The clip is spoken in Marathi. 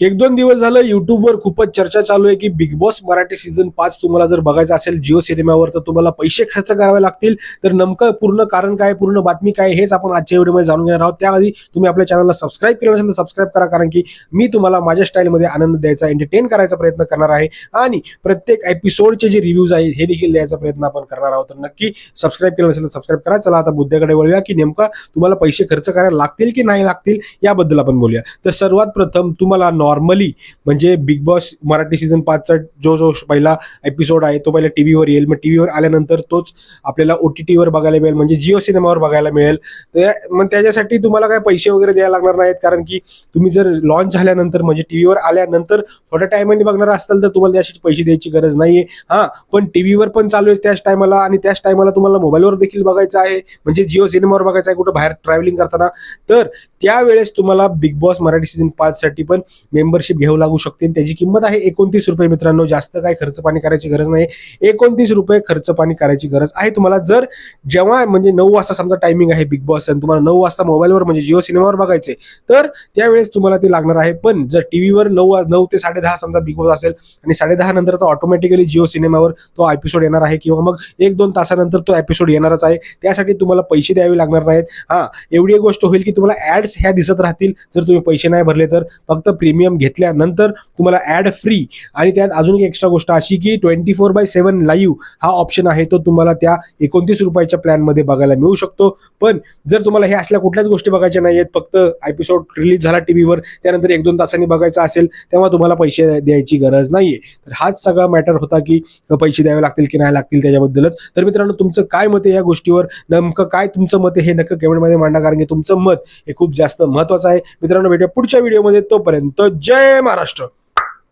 एक दोन दिवस झालं युट्यूबवर खूपच चर्चा चालू आहे की बिग बॉस मराठी सीझन पाच तुम्हाला जर बघायचं असेल जिओ सिनेमावर तर तुम्हाला पैसे खर्च करावे लागतील. तर नेमकं पूर्ण कारण काय पूर्ण बातमी काय हेच आपण आजच्या व्हिडिओमध्ये जाणून घेणार आहोत. त्याआधी तुम्ही आपल्या चॅनलला सबस्क्राईब केलं नसेल तर सबस्क्राईब करा कारण की मी तुम्हाला माझ्या स्टाईलमध्ये आनंद द्यायचा एंटरटेन करायचा प्रयत्न करणार आहे. आणि प्रत्येक एपिसोडचे जे रिव्ह्यूज आहेत हे देखील द्यायचा प्रयत्न आपण करणार आहोत. तर नक्की सबस्क्राईब केलं नसेल तर सबस्क्राईब करा. चला आता मुद्द्याकडे वळूया की नेमका तुम्हाला पैसे खर्च करायला लागतील की नाही लागतील याबद्दल आपण बोलूया. तर सर्वात प्रथम तुम्हाला नॉर्मली म्हणजे बिग बॉस मराठी सीझन पाचचा जो जो पहिला एपिसोड आहे तो पहिला टीव्हीवर येईल. मग टीव्हीवर आल्यानंतर तोच आपल्याला ओ टी टीवर बघायला मिळेल. म्हणजे जिओ सिनेमावर बघायला मिळेल. तर मग त्याच्यासाठी तुम्हाला काय पैसे वगैरे द्यायला लागणार नाहीत? कारण की तुम्ही जर लॉन्च झाल्यानंतर म्हणजे टीव्हीवर आल्यानंतर थोड्या टायमाने बघणार असाल तर तुम्हाला त्यासाठी पैसे द्यायची गरज नाहीये. हा पण टीव्हीवर पण चालू आहे त्याच टायमाला आणि त्याच टायमाला तुम्हाला मोबाईलवर देखील बघायचं आहे. म्हणजे जिओ सिनेमावर बघायचं आहे कुठं बाहेर ट्रॅव्हलिंग करताना. तर त्यावेळेस तुम्हाला बिग बॉस मराठी सीझन पाच साठी पण मेंबरशिप घ्यावं लागू शकते. त्याची किंमत आहे एकोणतीस रुपये. मित्रांनो जास्त काय खर्च पाणी करायची गरज नाही. एकोणतीस रुपये खर्च पाणी करायची गरज आहे. तुम्हाला जर जेव्हा म्हणजे नऊ वाजता समजा टायमिंग आहे बिग बॉस आणि तुम्हाला नऊ वाजता मोबाईलवर म्हणजे जिओ सिनेमावर बघायचे तर त्यावेळेस तुम्हाला ते लागणार आहे. पण जर टीव्हीवर नऊ वाज- नऊ ते साडे दहा समजा बिग बॉस असेल आणि साडे दहा नंतर तो ऑटोमॅटिकली जिओ सिनेमावर तो एपिसोड येणार आहे किंवा मग एक दोन तासानंतर तो एपिसोड येणारच आहे. त्यासाठी तुम्हाला पैसे द्यावे लागणार नाहीत. हा एवढी एक गोष्ट होईल की तुम्हाला ऍड्स ह्या दिसत राहतील. जर तुम्ही पैसे नाही भरले तर फक्त प्रीमियम घेतल्यानंतर तुम्हाला ॲड फ्री आणि त्यात अजून एक एक्स्ट्रा गोष्ट अशी की twenty four by seven live हा ऑप्शन आहे तो तुम्हाला त्या एकोणतीस रुपयाच्या प्लॅनमध्ये बघायला मिळू शकतो. पण जर तुम्हाला हे असल्या कुठल्याच गोष्टी बघायच्या नाही आहेत फक्त एपिसोड रिलीज झाला टी व्हीवर त्यानंतर एक दोन तासांनी बघायचा असेल तेव्हा तुम्हाला पैसे द्यायची गरज नाही आहे तर हाच सगळा मॅटर होता की पैसे द्यावे लागतील की नाही लागतील त्याच्याबद्दलच. तर मित्रांनो तुमचं काय मत आहे या गोष्टीवर? नेमकं काय तुमचं मत आहे हे नक्की कमेंटमध्ये मांडा कारण की तुमचं मत हे खूप जास्त महत्वाचं आहे. मित्रांनो भेटूया पुढच्या व्हिडिओमध्ये तोपर्यंत जय महाराष्ट्र.